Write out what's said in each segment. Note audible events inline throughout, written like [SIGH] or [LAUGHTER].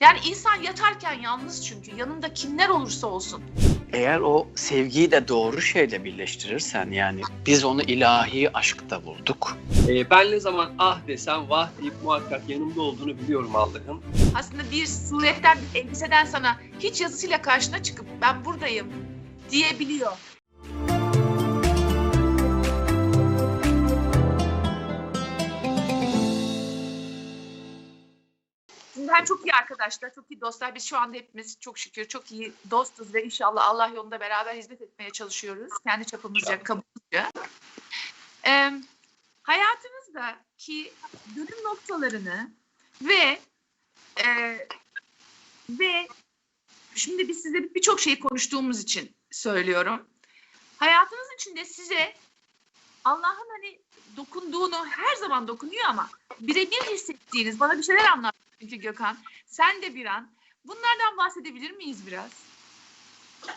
Yani insan yatarken yalnız çünkü yanında kimler olursa olsun. Eğer o sevgiyi de doğru şeyle birleştirirsen yani biz onu ilahi aşkta bulduk. Ee, ben ne zaman ah desem vah deyip muhakkak yanımda olduğunu biliyorum Allah'ın. Aslında bir suretten, bir elbiseden sana hiç yazısıyla karşına çıkıp ben buradayım diyebiliyor. Sizden çok iyi arkadaşlar, çok iyi dostlar. Biz şu anda hepimiz çok şükür çok iyi dostuz ve inşallah Allah yolunda beraber hizmet etmeye çalışıyoruz. Kendi çapımızca, kabımızca. Ee, hayatınızdaki dönüm noktalarını ve e, ve şimdi biz size birçok şeyi konuştuğumuz için söylüyorum. Hayatınız içinde size Allah'ın hani dokunduğunu her zaman dokunuyor ama birebir hissettiğiniz bana bir şeyler anlat çünkü Gökhan. Sen de bir an. Bunlardan bahsedebilir miyiz biraz?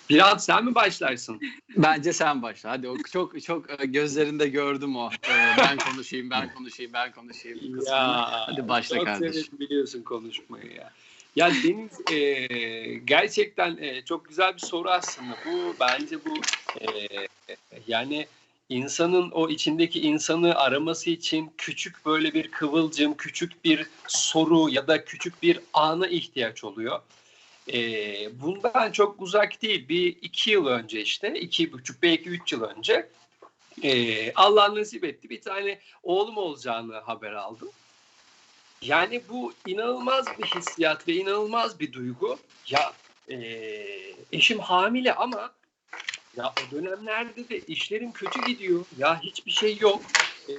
Biraz sen mi başlarsın? [LAUGHS] Bence sen başla. Hadi o çok çok e, gözlerinde gördüm o. e, Ben konuşayım, ben konuşayım, ben konuşayım. kısmını. Hadi başla çok kardeşim. severim biliyorsun konuşmayı ya. Ya Deniz e, gerçekten e, çok güzel bir soru aslında. Bu bence bu e, yani insanın o içindeki insanı araması için küçük böyle bir kıvılcım, küçük bir soru ya da küçük bir ana ihtiyaç oluyor. E, bundan çok uzak değil. Bir iki yıl önce işte, iki buçuk belki üç yıl önce e, Allah nasip etti. Bir tane oğlum olacağını haber aldım. Yani bu inanılmaz bir hissiyat ve inanılmaz bir duygu. Ya e, eşim hamile ama ya o dönemlerde de işlerim kötü gidiyor. Ya hiçbir şey yok. E,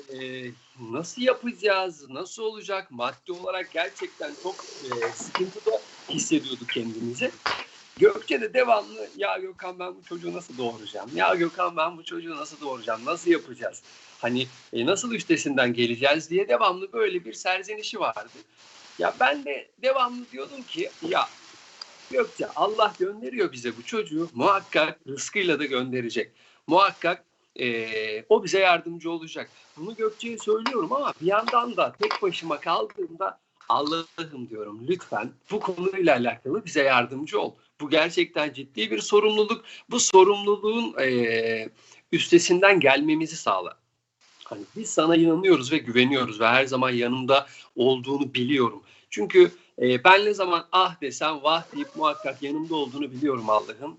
nasıl yapacağız? Nasıl olacak? Maddi olarak gerçekten çok e, sıkıntıda hissediyorduk kendimizi. Gökçe de devamlı ya Gökhan ben bu çocuğu nasıl doğuracağım? Ya Gökhan ben bu çocuğu nasıl doğuracağım? Nasıl yapacağız? Hani e, nasıl üstesinden geleceğiz diye devamlı böyle bir serzenişi vardı. Ya ben de devamlı diyordum ki ya Gökçe Allah gönderiyor bize bu çocuğu muhakkak rızkıyla da gönderecek. Muhakkak e, o bize yardımcı olacak. Bunu Gökçe'ye söylüyorum ama bir yandan da tek başıma kaldığımda Allah'ım diyorum lütfen bu konuyla alakalı bize yardımcı ol. Bu gerçekten ciddi bir sorumluluk. Bu sorumluluğun e, üstesinden gelmemizi sağla. Hani biz sana inanıyoruz ve güveniyoruz ve her zaman yanımda olduğunu biliyorum. Çünkü e, ben ne zaman ah desem vah deyip muhakkak yanımda olduğunu biliyorum Allah'ım.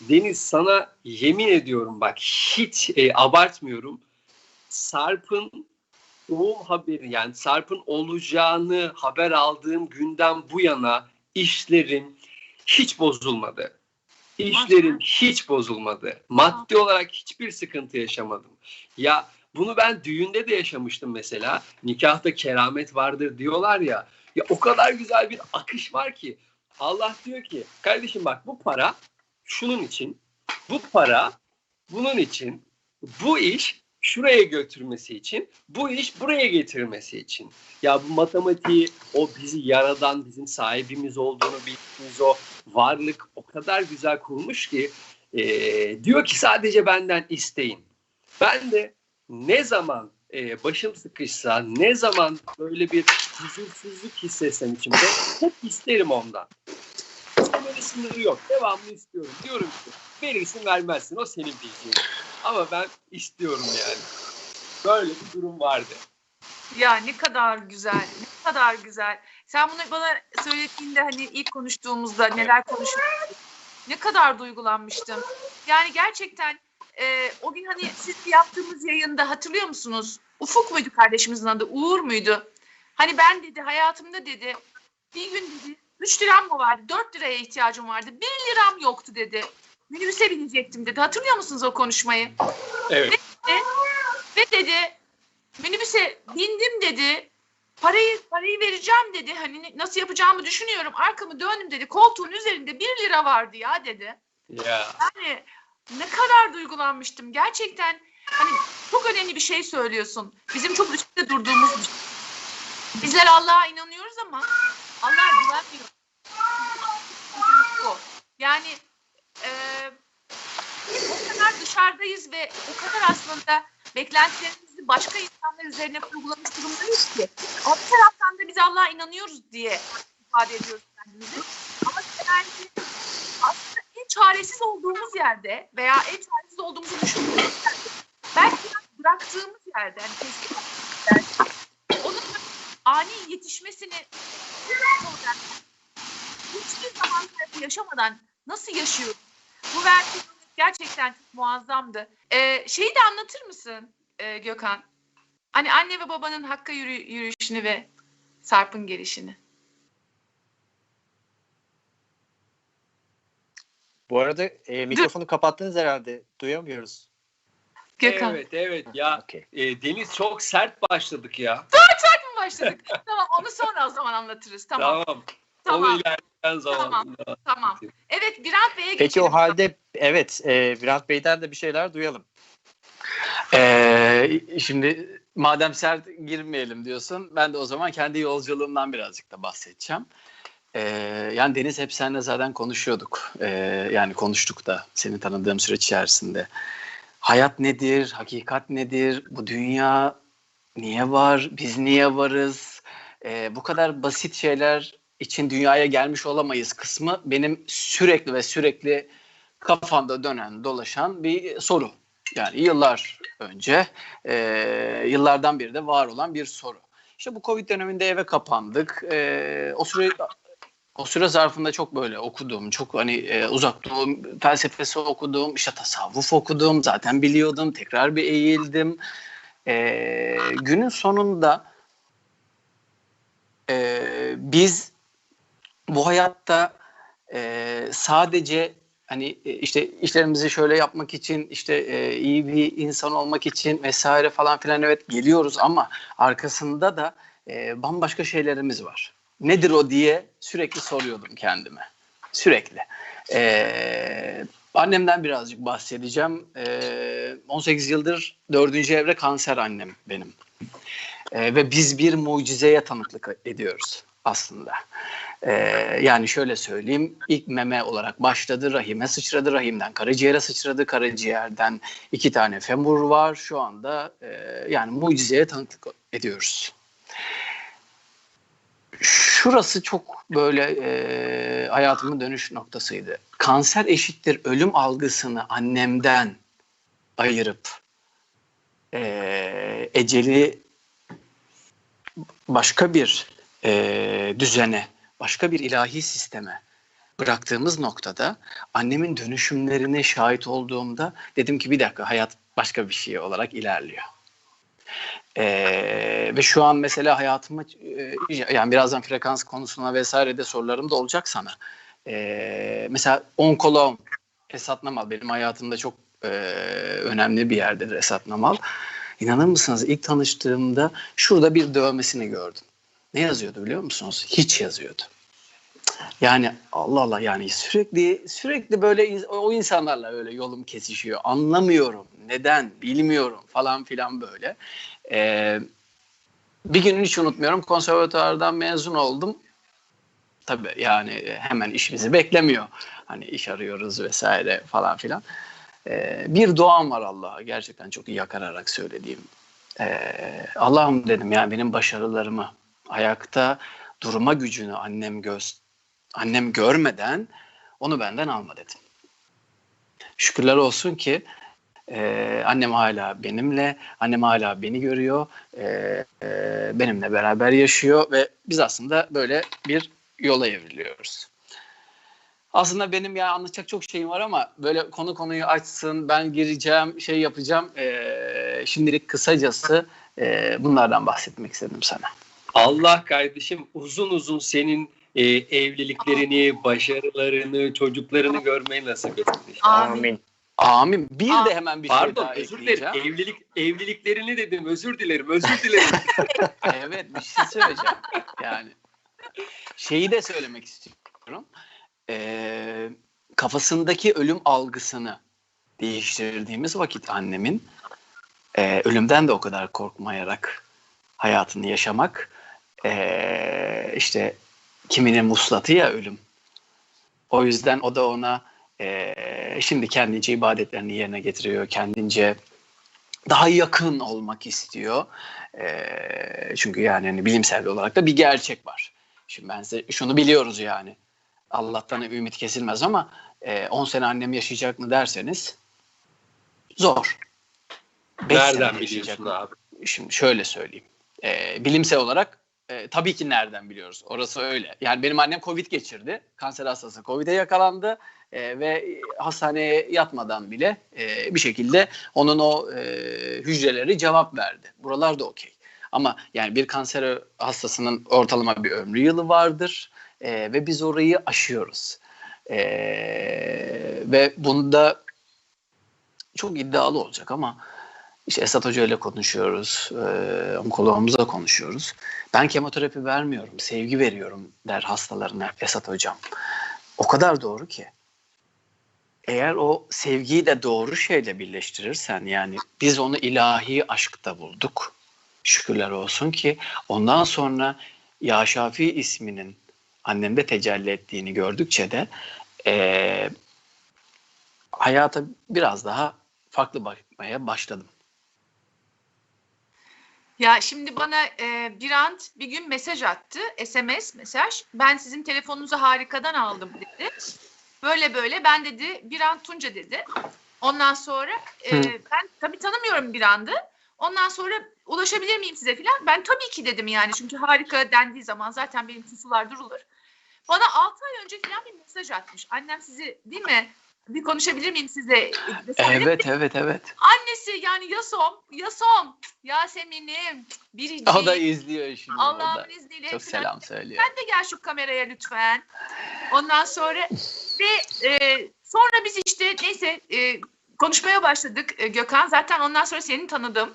Deniz sana yemin ediyorum bak hiç e, abartmıyorum. Sarp'ın doğum haberi yani Sarp'ın olacağını haber aldığım günden bu yana işlerim hiç bozulmadı. İşlerim hiç bozulmadı. Maddi olarak hiçbir sıkıntı yaşamadım. Ya bunu ben düğünde de yaşamıştım mesela. Nikahta keramet vardır diyorlar ya. Ya o kadar güzel bir akış var ki. Allah diyor ki kardeşim bak bu para şunun için. Bu para bunun için. Bu iş şuraya götürmesi için. Bu iş buraya getirmesi için. Ya bu matematiği o bizi yaradan bizim sahibimiz olduğunu bildiğimiz o varlık o kadar güzel kurmuş ki e, diyor ki sadece benden isteyin. Ben de ne zaman e, başım sıkışsa, ne zaman böyle bir huzursuzluk hissetsem içimde hep isterim ondan. İstemede sınırı yok. Devamlı istiyorum. Diyorum ki verirsin vermezsin o senin bildiğin. Ama ben istiyorum yani. Böyle bir durum vardı. Ya ne kadar güzel, ne kadar güzel. Sen bunu bana söylediğinde hani ilk konuştuğumuzda neler konuşuyorduk, ne kadar duygulanmıştım. Yani gerçekten e, o gün hani siz yaptığımız yayında hatırlıyor musunuz? Ufuk muydu kardeşimizin adı, Uğur muydu? Hani ben dedi hayatımda dedi bir gün dedi 3 liram mı vardı, 4 liraya ihtiyacım vardı, 1 liram yoktu dedi. Minibüse binecektim dedi. Hatırlıyor musunuz o konuşmayı? Evet. Ve dedi minibüse bindim dedi. Parayı parayı vereceğim dedi. Hani nasıl yapacağımı düşünüyorum. Arkamı döndüm dedi. Koltuğun üzerinde bir lira vardı ya dedi. Ya. Yani ne kadar duygulanmıştım. Gerçekten hani çok önemli bir şey söylüyorsun. Bizim çok üstte durduğumuz bir şey. Bizler Allah'a inanıyoruz ama Allah'a güvenmiyoruz. Bu. Yani e, o kadar dışarıdayız ve o kadar aslında beklentilerimizi başka insanlar üzerine kurgulamış durumdayız ki. Ama bir taraftan da biz Allah'a inanıyoruz diye ifade ediyoruz. kendimizi. Ama yani çaresiz olduğumuz yerde veya en çaresiz olduğumuzu düşündüğümüz yerde belki bıraktığımız yerde hani teslim onun ani yetişmesini hiçbir zaman yaşamadan nasıl yaşıyoruz? Bu verdiği örnek gerçekten çok muazzamdı. Ee, şeyi de anlatır mısın e, Gökhan? Hani anne ve babanın hakka yürü, yürüyüşünü ve Sarp'ın gelişini. Bu arada e, mikrofonu kapattınız herhalde. Duyamıyoruz. Gökhan. Evet evet ya Okey. e, Deniz çok sert başladık ya. mı başladık? [LAUGHS] tamam onu sonra o zaman anlatırız. Tamam. Tamam. Tamam. İlerleyen zamanda. Tamam. Evet Birant Bey'e Peki geçelim. o halde evet e, Birant Bey'den de bir şeyler duyalım. Ee, şimdi madem sert girmeyelim diyorsun ben de o zaman kendi yolculuğumdan birazcık da bahsedeceğim. Ee, yani Deniz hep seninle zaten konuşuyorduk. Ee, yani konuştuk da seni tanıdığım süreç içerisinde. Hayat nedir? Hakikat nedir? Bu dünya niye var? Biz niye varız? Ee, bu kadar basit şeyler için dünyaya gelmiş olamayız kısmı benim sürekli ve sürekli kafamda dönen, dolaşan bir soru. Yani yıllar önce, e, yıllardan beri de var olan bir soru. İşte bu Covid döneminde eve kapandık. E, o süre o süre zarfında çok böyle okudum, çok hani e, uzak doğu felsefesi okudum, işte tasavvuf okudum, zaten biliyordum, tekrar bir eğildim. E, günün sonunda e, biz bu hayatta e, sadece hani e, işte işlerimizi şöyle yapmak için işte e, iyi bir insan olmak için vesaire falan filan evet geliyoruz ama arkasında da e, bambaşka şeylerimiz var. Nedir o diye sürekli soruyordum kendime. Sürekli. E, annemden birazcık bahsedeceğim. E, 18 yıldır dördüncü evre kanser annem benim. E, ve biz bir mucizeye tanıklık ediyoruz aslında. Ee, yani şöyle söyleyeyim ilk meme olarak başladı rahime sıçradı rahimden karaciğere sıçradı karaciğerden iki tane femur var şu anda e, yani mucizeye tanıklık ediyoruz. Şurası çok böyle e, hayatımın dönüş noktasıydı. Kanser eşittir ölüm algısını annemden ayırıp e, eceli başka bir e, düzene başka bir ilahi sisteme bıraktığımız noktada annemin dönüşümlerine şahit olduğumda dedim ki bir dakika hayat başka bir şey olarak ilerliyor. Ee, ve şu an mesela hayatımı e, yani birazdan frekans konusuna vesaire de sorularım da olacak sana. Ee, mesela onkolog Esat Namal benim hayatımda çok e, önemli bir yerdedir Esat Namal. İnanır mısınız ilk tanıştığımda şurada bir dövmesini gördüm. Ne yazıyordu biliyor musunuz? Hiç yazıyordu. Yani Allah Allah yani sürekli sürekli böyle o insanlarla öyle yolum kesişiyor. Anlamıyorum. Neden? Bilmiyorum falan filan böyle. Ee, bir gün hiç unutmuyorum. Konservatuardan mezun oldum. Tabii yani hemen işimizi beklemiyor. Hani iş arıyoruz vesaire falan filan. Ee, bir duam var Allah'a. Gerçekten çok yakararak söylediğim. Ee, Allah'ım dedim yani benim başarılarımı ayakta durma gücünü annem göz annem görmeden onu benden alma dedim. Şükürler olsun ki e, annem hala benimle, annem hala beni görüyor, e, e, benimle beraber yaşıyor ve biz aslında böyle bir yola evriliyoruz. Aslında benim ya anlatacak çok şeyim var ama böyle konu konuyu açsın, ben gireceğim, şey yapacağım. E, şimdilik kısacası e, bunlardan bahsetmek istedim sana. Allah kardeşim uzun uzun senin e, evliliklerini, başarılarını, çocuklarını görmeyi nasip etsin. Amin. Amin. Bir Aa, de hemen bir şey Pardon daha özür ekleyeceğim. dilerim. Evlilik evliliklerini dedim. Özür dilerim. Özür dilerim. [LAUGHS] evet bir şey söyleyeceğim. Yani şeyi de söylemek istiyorum. Ee, kafasındaki ölüm algısını değiştirdiğimiz vakit annemin e, ölümden de o kadar korkmayarak hayatını yaşamak e, işte kiminin muslatı ya ölüm. O yüzden o da ona e, şimdi kendince ibadetlerini yerine getiriyor. Kendince daha yakın olmak istiyor. E, çünkü yani hani bilimsel olarak da bir gerçek var. Şimdi ben size şunu biliyoruz yani. Allah'tan ümit kesilmez ama e, 10 sene annem yaşayacak mı derseniz zor. Beş Nereden biliyorsun abi? Şimdi şöyle söyleyeyim. E, bilimsel olarak e, tabii ki nereden biliyoruz? Orası öyle. Yani benim annem Covid geçirdi. Kanser hastası Covid'e yakalandı. E, ve hastaneye yatmadan bile e, bir şekilde onun o e, hücreleri cevap verdi. Buralar da okey. Ama yani bir kanser hastasının ortalama bir ömrü yılı vardır E, ve biz orayı aşıyoruz. E, ve bunda çok iddialı olacak ama işte Esat Hoca ile konuşuyoruz, e, onkologumuzla konuşuyoruz. Ben kemoterapi vermiyorum, sevgi veriyorum der hastalarına Esat Hocam. O kadar doğru ki. Eğer o sevgiyi de doğru şeyle birleştirirsen yani biz onu ilahi aşkta bulduk. Şükürler olsun ki ondan sonra Ya Şafi isminin annemde tecelli ettiğini gördükçe de eee, hayata biraz daha farklı bakmaya başladım. Ya şimdi bana e, bir an bir gün mesaj attı. SMS mesaj. Ben sizin telefonunuzu harikadan aldım dedi. Böyle böyle ben dedi bir an Tunca dedi. Ondan sonra e, Hı. ben tabii tanımıyorum bir andı. Ondan sonra ulaşabilir miyim size filan? Ben tabii ki dedim yani çünkü harika dendiği zaman zaten benim sular durulur. Bana 6 ay önce filan bir mesaj atmış. Annem sizi değil mi? Bir konuşabilir miyim size? Evet evet evet. Annesi yani Yasom, Yasom, Yasemin'im, Biricik. O da izliyor şimdi. Allah'ın izniyle. Çok selam söylüyor. Sen de gel şu kameraya lütfen. Ondan sonra ve e, sonra biz işte neyse e, konuşmaya başladık e, Gökhan. Zaten ondan sonra seni tanıdım.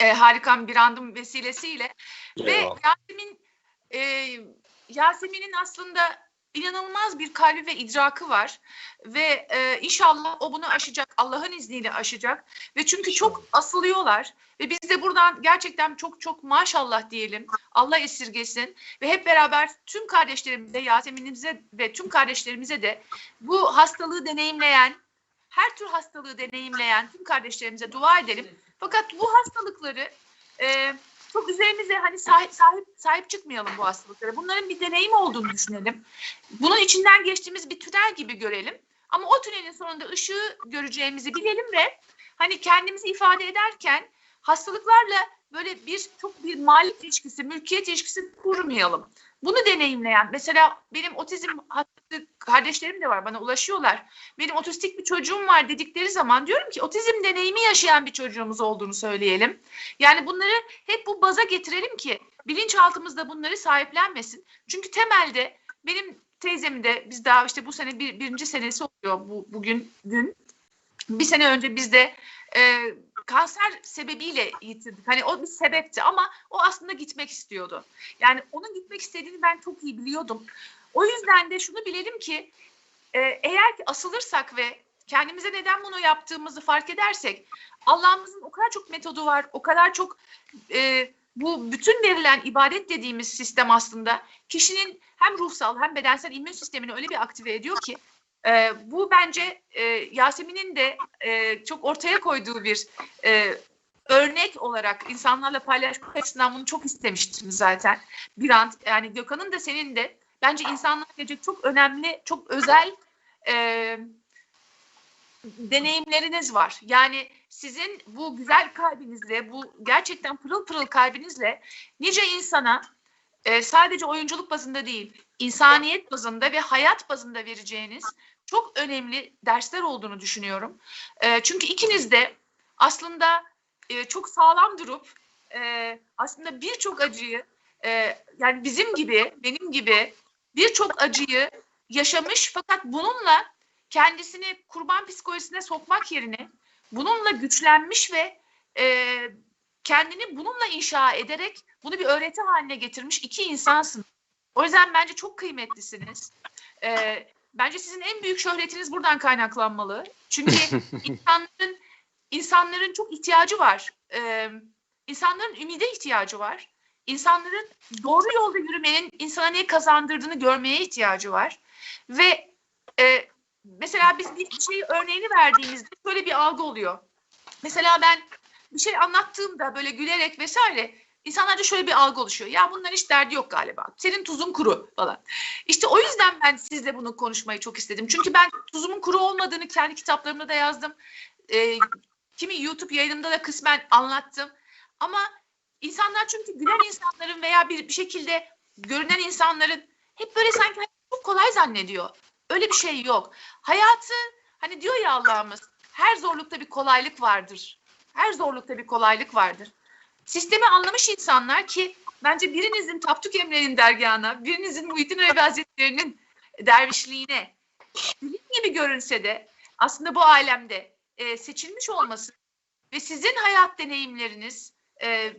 E, harikam bir andım vesilesiyle. Ve Eyvallah. Yasemin e, Yasemin'in aslında inanılmaz bir kalbi ve idrakı var. Ve e, inşallah o bunu aşacak Allah'ın izniyle aşacak. Ve çünkü çok asılıyorlar. Ve biz de buradan gerçekten çok çok maşallah diyelim. Allah esirgesin. Ve hep beraber tüm kardeşlerimize Yasemin'imize ve tüm kardeşlerimize de bu hastalığı deneyimleyen her tür hastalığı deneyimleyen tüm kardeşlerimize dua edelim. Fakat bu hastalıkları e, çok üzerimize hani sahip, sahip sahip çıkmayalım bu hastalıklara. Bunların bir deneyim olduğunu düşünelim. Bunun içinden geçtiğimiz bir tünel gibi görelim. Ama o tünelin sonunda ışığı göreceğimizi bilelim ve hani kendimizi ifade ederken hastalıklarla böyle bir çok bir malik ilişkisi, mülkiyet ilişkisi kurmayalım. Bunu deneyimleyen, mesela benim otizm hattı kardeşlerim de var bana ulaşıyorlar. Benim otistik bir çocuğum var dedikleri zaman diyorum ki otizm deneyimi yaşayan bir çocuğumuz olduğunu söyleyelim. Yani bunları hep bu baza getirelim ki bilinçaltımızda bunları sahiplenmesin. Çünkü temelde benim teyzemi de biz daha işte bu sene bir, birinci senesi oluyor bu bugün dün. Bir sene önce biz de e, kanser sebebiyle yitirdik. Hani o bir sebepti ama o aslında gitmek istiyordu. Yani onun gitmek istediğini ben çok iyi biliyordum. O yüzden de şunu bilelim ki e, eğer ki asılırsak ve kendimize neden bunu yaptığımızı fark edersek Allah'ımızın o kadar çok metodu var, o kadar çok e, bu bütün verilen ibadet dediğimiz sistem aslında kişinin hem ruhsal hem bedensel immün sistemini öyle bir aktive ediyor ki e, bu bence e, Yasemin'in de e, çok ortaya koyduğu bir e, örnek olarak insanlarla paylaşmak açısından bunu çok istemiştim zaten. Bir an yani Gökhan'ın da senin de bence insanlara gelecek çok önemli, çok özel e, deneyimleriniz var. Yani sizin bu güzel kalbinizle, bu gerçekten pırıl pırıl kalbinizle nice insana e, sadece oyunculuk bazında değil, insaniyet bazında ve hayat bazında vereceğiniz çok önemli dersler olduğunu düşünüyorum. E, çünkü ikiniz de aslında e, çok sağlam durup e, aslında birçok acıyı e, yani bizim gibi, benim gibi birçok acıyı yaşamış fakat bununla kendisini kurban psikolojisine sokmak yerine bununla güçlenmiş ve e, kendini bununla inşa ederek bunu bir öğreti haline getirmiş iki insansınız. O yüzden bence çok kıymetlisiniz. E, bence sizin en büyük şöhretiniz buradan kaynaklanmalı. Çünkü [LAUGHS] insanların insanların çok ihtiyacı var. E, insanların ümide ihtiyacı var. İnsanların doğru yolda yürümenin insana ne kazandırdığını görmeye ihtiyacı var. Ve e, mesela biz bir şey örneğini verdiğimizde şöyle bir algı oluyor. Mesela ben bir şey anlattığımda böyle gülerek vesaire insanlarda şöyle bir algı oluşuyor. Ya bunların hiç derdi yok galiba. Senin tuzun kuru falan. İşte o yüzden ben sizle bunu konuşmayı çok istedim. Çünkü ben tuzumun kuru olmadığını kendi kitaplarımda da yazdım. Ee, kimi YouTube yayınımda da kısmen anlattım. Ama insanlar çünkü gülen insanların veya bir, bir şekilde görünen insanların hep böyle sanki çok kolay zannediyor. Öyle bir şey yok. Hayatı hani diyor ya Allah'ımız her zorlukta bir kolaylık vardır. Her zorlukta bir kolaylık vardır. Sistemi anlamış insanlar ki bence birinizin Tapduk Emre'nin dergahına, birinizin Muhittin Arabi Hazretleri'nin dervişliğine bilim gibi görünse de aslında bu alemde e, seçilmiş olması ve sizin hayat deneyimleriniz e,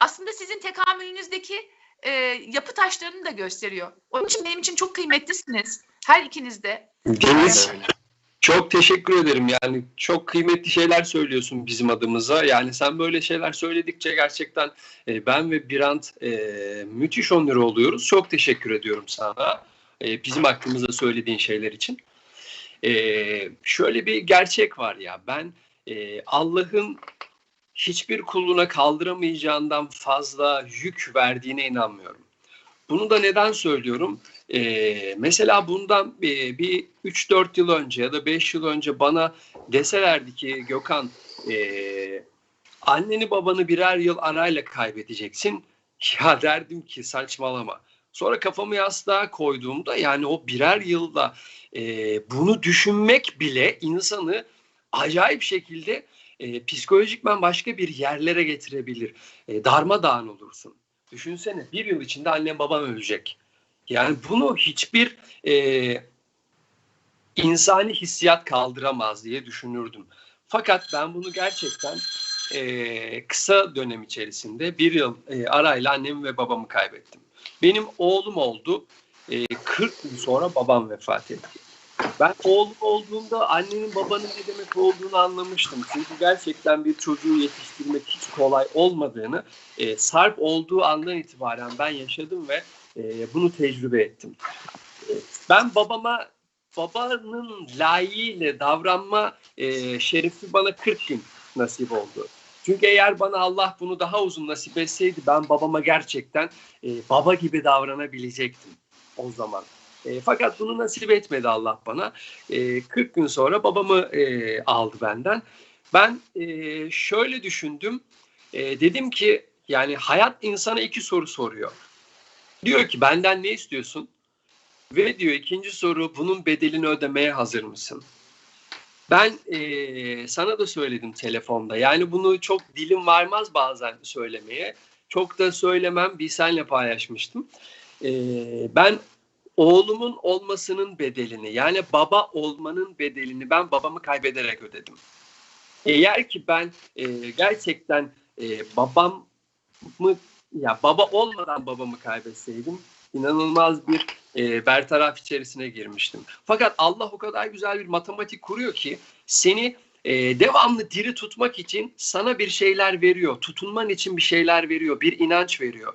aslında sizin tekamülünüzdeki e, yapı taşlarını da gösteriyor. Onun için benim için çok kıymetlisiniz. Her ikiniz de. Öyle. Çok teşekkür ederim. Yani çok kıymetli şeyler söylüyorsun bizim adımıza. Yani sen böyle şeyler söyledikçe gerçekten e, ben ve Birant e, müthiş onur oluyoruz. Çok teşekkür ediyorum sana. e, bizim hakkımızda söylediğin şeyler için. E, şöyle bir gerçek var ya ben e, Allah'ın hiçbir kuluna kaldıramayacağından fazla yük verdiğine inanmıyorum. Bunu da neden söylüyorum? Ee, mesela bundan bir, bir 3-4 yıl önce ya da 5 yıl önce bana deselerdi ki Gökhan e, anneni babanı birer yıl arayla kaybedeceksin. Ya derdim ki saçmalama. Sonra kafamı yastığa koyduğumda yani o birer yılda e, bunu düşünmek bile insanı acayip şekilde e, psikolojikmen başka bir yerlere getirebilir. E, darmadağın olursun. Düşünsene bir yıl içinde annem babam ölecek. Yani bunu hiçbir e, insani hissiyat kaldıramaz diye düşünürdüm. Fakat ben bunu gerçekten e, kısa dönem içerisinde bir yıl e, arayla annemi ve babamı kaybettim. Benim oğlum oldu. E, 40 gün sonra babam vefat etti. Ben oğlum olduğumda annenin babanın ne demek olduğunu anlamıştım. Çünkü gerçekten bir çocuğu yetiştirmek hiç kolay olmadığını e, sarp olduğu andan itibaren ben yaşadım ve e, bunu tecrübe ettim. E, ben babama babanın layığıyla davranma e, şerefi bana 40 gün nasip oldu. Çünkü eğer bana Allah bunu daha uzun nasip etseydi ben babama gerçekten e, baba gibi davranabilecektim o zaman. E, fakat bunu nasip etmedi Allah bana. E, 40 gün sonra babamı e, aldı benden. Ben e, şöyle düşündüm. E, dedim ki yani hayat insana iki soru soruyor. Diyor ki benden ne istiyorsun? Ve diyor ikinci soru bunun bedelini ödemeye hazır mısın? Ben e, sana da söyledim telefonda. Yani bunu çok dilim varmaz bazen söylemeye. Çok da söylemem bir senle paylaşmıştım. E, ben oğlumun olmasının bedelini yani baba olmanın bedelini ben babamı kaybederek ödedim. Eğer ki ben e, gerçekten e, babamı ya baba olmadan babamı kaybetseydim inanılmaz bir e, bertaraf içerisine girmiştim. Fakat Allah o kadar güzel bir matematik kuruyor ki seni e, devamlı diri tutmak için sana bir şeyler veriyor. Tutunman için bir şeyler veriyor. Bir inanç veriyor.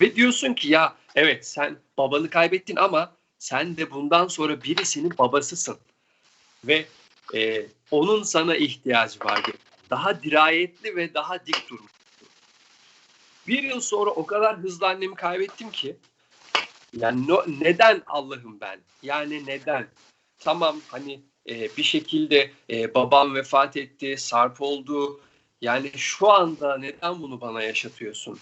Ve diyorsun ki ya evet sen babanı kaybettin ama sen de bundan sonra birisinin babasısın. Ve e, onun sana ihtiyacı var. Daha dirayetli ve daha dik durmuş. Bir yıl sonra o kadar hızlı annemi kaybettim ki yani no, neden Allah'ım ben? Yani neden? Tamam hani e, bir şekilde e, babam vefat etti, sarp oldu. Yani şu anda neden bunu bana yaşatıyorsun?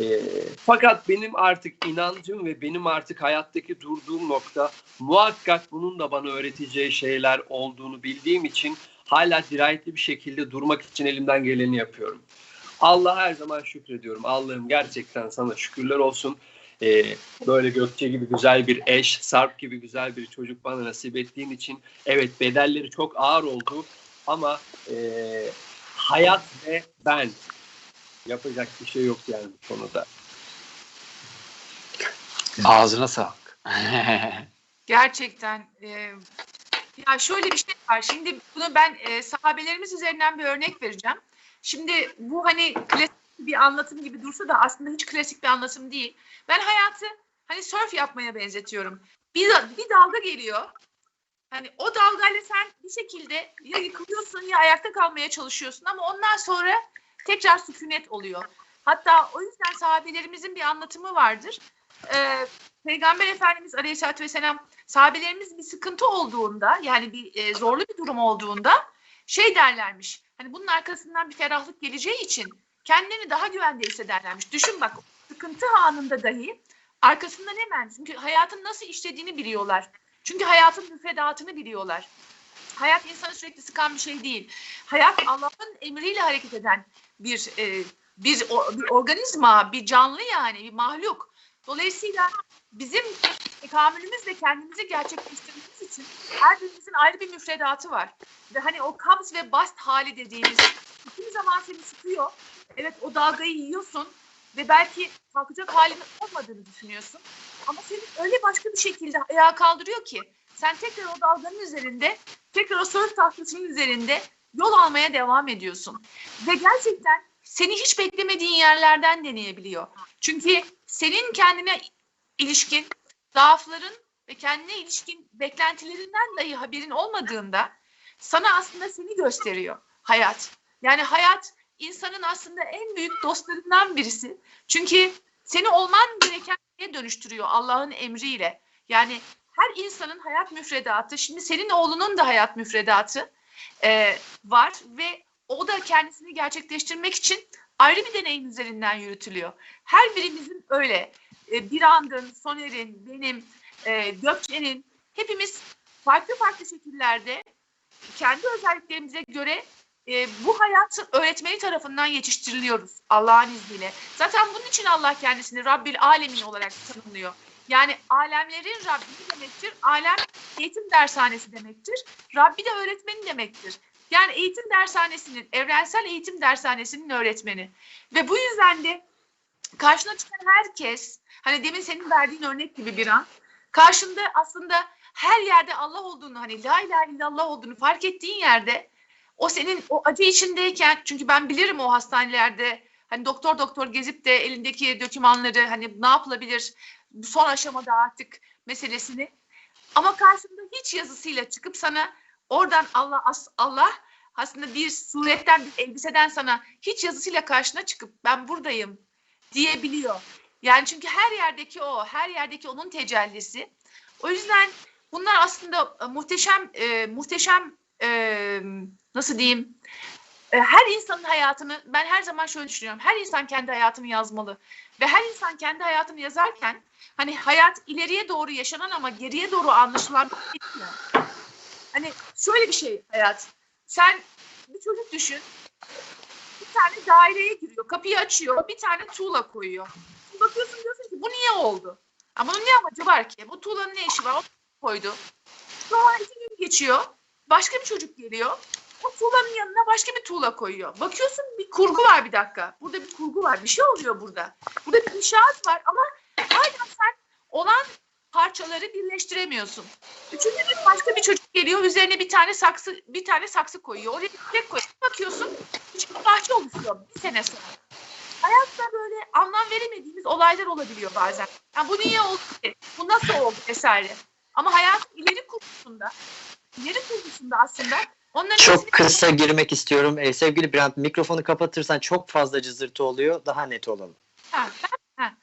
E, fakat benim artık inancım ve benim artık hayattaki durduğum nokta muhakkak bunun da bana öğreteceği şeyler olduğunu bildiğim için hala dirayetli bir şekilde durmak için elimden geleni yapıyorum. Allah her zaman şükrediyorum. Allah'ım gerçekten sana şükürler olsun. Ee, böyle Gökçe gibi güzel bir eş, Sarp gibi güzel bir çocuk bana nasip ettiğin için evet bedelleri çok ağır oldu ama e, hayat ve ben yapacak bir şey yok yani bu konuda. Ağzına sağlık. [LAUGHS] Gerçekten e, ya şöyle bir şey var. Şimdi bunu ben e, sahabelerimiz üzerinden bir örnek vereceğim. Şimdi bu hani klasik bir anlatım gibi dursa da aslında hiç klasik bir anlatım değil. Ben hayatı hani surf yapmaya benzetiyorum. Bir, bir dalga geliyor. Hani o dalgayla sen bir şekilde ya yıkılıyorsun ya ayakta kalmaya çalışıyorsun ama ondan sonra tekrar sükunet oluyor. Hatta o yüzden sahabelerimizin bir anlatımı vardır. Ee, Peygamber Efendimiz Aleyhisselatü Vesselam sahabelerimiz bir sıkıntı olduğunda yani bir e, zorlu bir durum olduğunda şey derlermiş. Hani bunun arkasından bir ferahlık geleceği için kendilerini daha güvende hissederlermiş. Düşün bak sıkıntı anında dahi arkasından hemen çünkü hayatın nasıl işlediğini biliyorlar. Çünkü hayatın müfredatını biliyorlar. Hayat insanı sürekli sıkan bir şey değil. Hayat Allah'ın emriyle hareket eden bir e, bir, bir organizma, bir canlı yani bir mahluk. Dolayısıyla bizim tekamülümüz ve kendimizi gerçekleştirmemiz için her birimizin ayrı bir müfredatı var. Ve hani o kabz ve bast hali dediğimiz kimi zaman seni sıkıyor. Evet o dalgayı yiyorsun ve belki kalkacak halinin olmadığını düşünüyorsun. Ama seni öyle başka bir şekilde ayağa kaldırıyor ki sen tekrar o dalganın üzerinde, tekrar o surf tahtasının üzerinde yol almaya devam ediyorsun. Ve gerçekten seni hiç beklemediğin yerlerden deneyebiliyor. Çünkü senin kendine ilişkin zaafların ve kendine ilişkin beklentilerinden dahi haberin olmadığında sana aslında seni gösteriyor hayat. Yani hayat insanın aslında en büyük dostlarından birisi. Çünkü seni olman gereken şeye dönüştürüyor Allah'ın emriyle. Yani her insanın hayat müfredatı, şimdi senin oğlunun da hayat müfredatı e, var ve o da kendisini gerçekleştirmek için ayrı bir deneyim üzerinden yürütülüyor. Her birimizin öyle. E, Birand'ın, Soner'in, benim, e, Gökçe'nin hepimiz farklı farklı şekillerde kendi özelliklerimize göre e, bu hayatın öğretmeni tarafından yetiştiriliyoruz Allah'ın izniyle. Zaten bunun için Allah kendisini Rabbil Alemin olarak tanımlıyor. Yani alemlerin Rabbi demektir. Alem eğitim dershanesi demektir. Rabbi de öğretmeni demektir. Yani eğitim dershanesinin, evrensel eğitim dershanesinin öğretmeni. Ve bu yüzden de karşına çıkan herkes, hani demin senin verdiğin örnek gibi bir an, karşında aslında her yerde Allah olduğunu, hani la ilahe illallah olduğunu fark ettiğin yerde, o senin o acı içindeyken, çünkü ben bilirim o hastanelerde, hani doktor doktor gezip de elindeki dokümanları, hani ne yapılabilir, son aşamada artık meselesini, ama karşında hiç yazısıyla çıkıp sana oradan Allah Allah aslında bir suretten bir elbiseden sana hiç yazısıyla karşına çıkıp ben buradayım diyebiliyor. Yani çünkü her yerdeki o, her yerdeki onun tecellisi. O yüzden bunlar aslında e, muhteşem e, muhteşem e, nasıl diyeyim? E, her insanın hayatını ben her zaman şöyle düşünüyorum. Her insan kendi hayatını yazmalı ve her insan kendi hayatını yazarken hani hayat ileriye doğru yaşanan ama geriye doğru anlaşılan bir şey. Hani şöyle bir şey hayat. Sen bir çocuk düşün. Bir tane daireye giriyor. Kapıyı açıyor. Bir tane tuğla koyuyor. Bakıyorsun diyorsun ki bu niye oldu? Ama bunun ne amacı var ki? Bu tuğlanın ne işi var? O koydu. Sonra iki gün geçiyor. Başka bir çocuk geliyor. O tuğlanın yanına başka bir tuğla koyuyor. Bakıyorsun bir kurgu var bir dakika. Burada bir kurgu var. Bir şey oluyor burada. Burada bir inşaat var ama hala sen olan parçaları birleştiremiyorsun. Üçüncü gün başka bir çocuk geliyor. Üzerine bir tane saksı bir tane saksı koyuyor. Oraya bir çiçek koyuyor. Bakıyorsun küçük bir bahçe oluşuyor bir sene sonra. Hayatta böyle anlam veremediğimiz olaylar olabiliyor bazen. Yani bu niye oldu? Bu nasıl oldu vesaire. Ama hayat ileri kurgusunda ileri kurgusunda aslında onların Çok kısa girmek istiyorum. Ee, sevgili Brent mikrofonu kapatırsan çok fazla cızırtı oluyor. Daha net olalım. Ha, ha.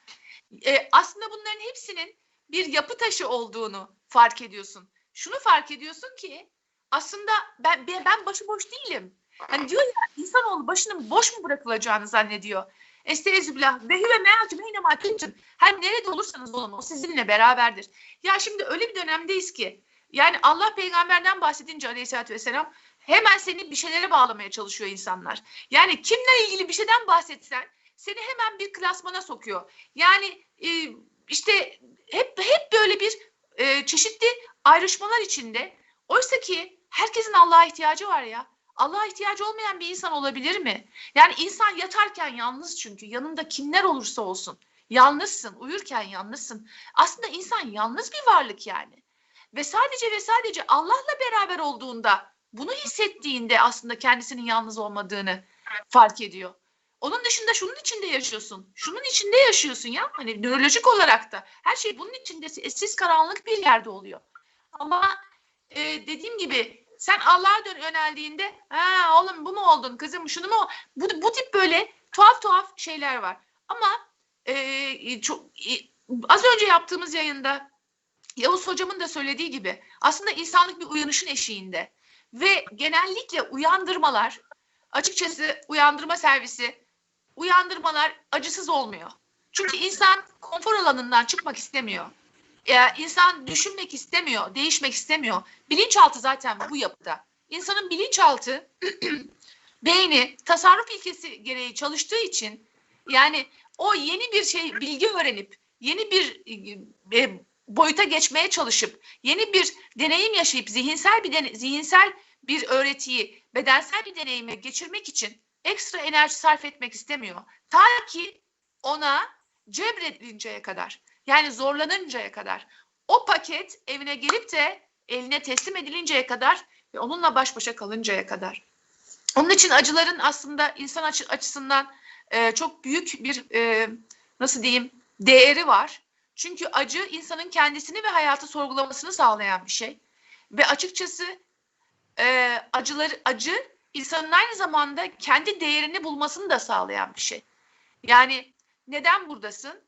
E, aslında bunların hepsinin bir yapı taşı olduğunu fark ediyorsun. Şunu fark ediyorsun ki aslında ben ben başıboş değilim. Hani diyor ya insanoğlu başının boş mu bırakılacağını zannediyor. Estağfirullah ve huve me'atü beyne ma kuntum. Her nerede olursanız olun o sizinle beraberdir. Ya şimdi öyle bir dönemdeyiz ki yani Allah peygamberden bahsedince aleyhissalatü vesselam hemen seni bir şeylere bağlamaya çalışıyor insanlar. Yani kimle ilgili bir şeyden bahsetsen seni hemen bir klasmana sokuyor. Yani e, işte hep hep böyle bir e, çeşitli ayrışmalar içinde. Oysa ki herkesin Allah'a ihtiyacı var ya. Allah'a ihtiyacı olmayan bir insan olabilir mi? Yani insan yatarken yalnız çünkü yanında kimler olursa olsun. Yalnızsın, uyurken yalnızsın. Aslında insan yalnız bir varlık yani. Ve sadece ve sadece Allah'la beraber olduğunda, bunu hissettiğinde aslında kendisinin yalnız olmadığını fark ediyor. Onun dışında şunun içinde yaşıyorsun. Şunun içinde yaşıyorsun ya. Hani nörolojik olarak da. Her şey bunun içinde sessiz karanlık bir yerde oluyor. Ama e, dediğim gibi sen Allah'a dön yöneldiğinde ha oğlum bu mu oldun kızım şunu mu bu, bu tip böyle tuhaf tuhaf şeyler var. Ama e, çok e, az önce yaptığımız yayında Yavuz hocamın da söylediği gibi aslında insanlık bir uyanışın eşiğinde ve genellikle uyandırmalar açıkçası uyandırma servisi uyandırmalar acısız olmuyor. Çünkü insan konfor alanından çıkmak istemiyor. Ee, insan düşünmek istemiyor, değişmek istemiyor. Bilinçaltı zaten bu yapıda. İnsanın bilinçaltı [CLEARS THROAT] beyni tasarruf ilkesi gereği çalıştığı için yani o yeni bir şey bilgi öğrenip yeni bir e, boyuta geçmeye çalışıp yeni bir deneyim yaşayıp zihinsel bir dene- zihinsel bir öğretiyi bedensel bir deneyime geçirmek için ekstra enerji sarf etmek istemiyor. Ta ki ona cebredinceye kadar yani zorlanıncaya kadar o paket evine gelip de eline teslim edilinceye kadar ve onunla baş başa kalıncaya kadar. Onun için acıların aslında insan açı- açısından e, çok büyük bir e, nasıl diyeyim değeri var. Çünkü acı insanın kendisini ve hayatı sorgulamasını sağlayan bir şey. Ve açıkçası e, acıları acı insanın aynı zamanda kendi değerini bulmasını da sağlayan bir şey. Yani neden buradasın?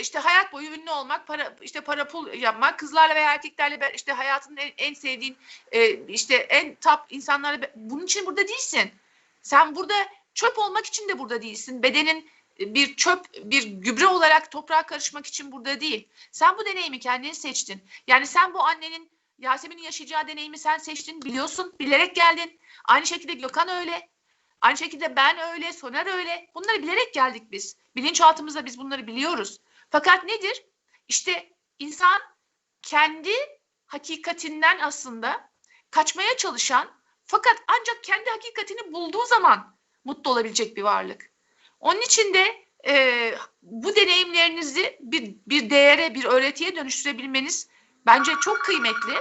İşte hayat boyu ünlü olmak, para işte para pul yapmak, kızlarla veya erkeklerle işte hayatının en, en sevdiğin e, işte en top insanlarla bunun için burada değilsin. Sen burada çöp olmak için de burada değilsin. Bedenin e, bir çöp, bir gübre olarak toprağa karışmak için burada değil. Sen bu deneyimi kendin seçtin. Yani sen bu annenin Yasemin'in yaşayacağı deneyimi sen seçtin, biliyorsun, bilerek geldin. Aynı şekilde Gökhan öyle. Aynı şekilde ben öyle, Soner öyle. Bunları bilerek geldik biz. Bilinçaltımızda biz bunları biliyoruz. Fakat nedir? İşte insan kendi hakikatinden aslında kaçmaya çalışan fakat ancak kendi hakikatini bulduğu zaman mutlu olabilecek bir varlık. Onun için de e, bu deneyimlerinizi bir, bir değere, bir öğretiye dönüştürebilmeniz bence çok kıymetli.